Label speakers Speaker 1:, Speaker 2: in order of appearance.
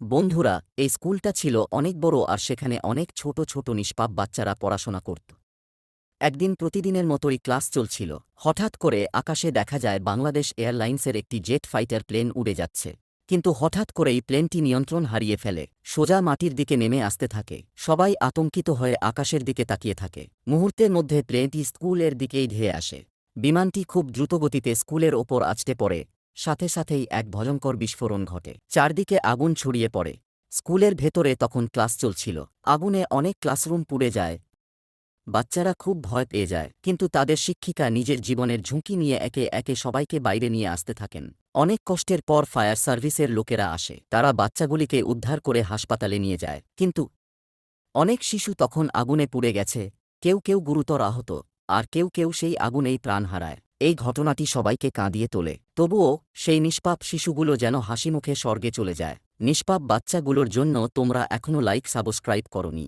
Speaker 1: বন্ধুরা, এই স্কুলটা ছিল অনেক বড় আর সেখানে অনেক ছোট ছোট নিষ্পাপ বাচ্চারা পড়াশোনা করত। একদিন প্রতিদিনের মতোই ক্লাস চলছিল। হঠাৎ করে আকাশে দেখা যায় বাংলাদেশ এয়ারলাইন্সের একটি জেট ফাইটার প্লেন উড়ে যাচ্ছে। কিন্তু হঠাৎ করেই প্লেনটি নিয়ন্ত্রণ হারিয়ে ফেলে। সোজা মাটির দিকে নেমে আসতে থাকে। সবাই আতঙ্কিত হয়ে আকাশের দিকে তাকিয়ে থাকে। মুহূর্তের মধ্যে প্লেনটি স্কুলের দিকেই ধেয়ে আসে। বিমানটি খুব দ্রুতগতিতে স্কুলের ওপর আছটে পড়ে। সাথে সাথেই এক ভয়ঙ্কর বিস্ফোরণ ঘটে। চারদিকে আগুন ছড়িয়ে পড়ে। স্কুলের ভেতরে তখন ক্লাস চলছিল। আগুনে অনেক ক্লাসরুম পুড়ে যায়। বাচ্চারা খুব ভয় পেয়ে যায়। কিন্তু তাদের শিক্ষিকা নিজের জীবনের ঝুঁকি নিয়ে একে একে সবাইকে বাইরে নিয়ে আসতে থাকেন। অনেক কষ্টের পর ফায়ার সার্ভিসের লোকেরা আসে। তারা বাচ্চাগুলিকে উদ্ধার করে হাসপাতালে নিয়ে যায়। কিন্তু অনেক শিশু তখন আগুনে পুড়ে গেছে। কেউ কেউ গুরুতর আহত। আর কেউ কেউ সেই আগুনেই প্রাণ হারায়। এই ঘটনাটি সবাইকে কাঁদিয়ে তোলে। তবুও সেই নিষ্পাপ শিশুগুলো যেন হাসিমুখে স্বর্গে চলে যায়। নিষ্পাপ বাচ্চাগুলোর জন্য তোমরা এখনও লাইক সাবস্ক্রাইব করনি।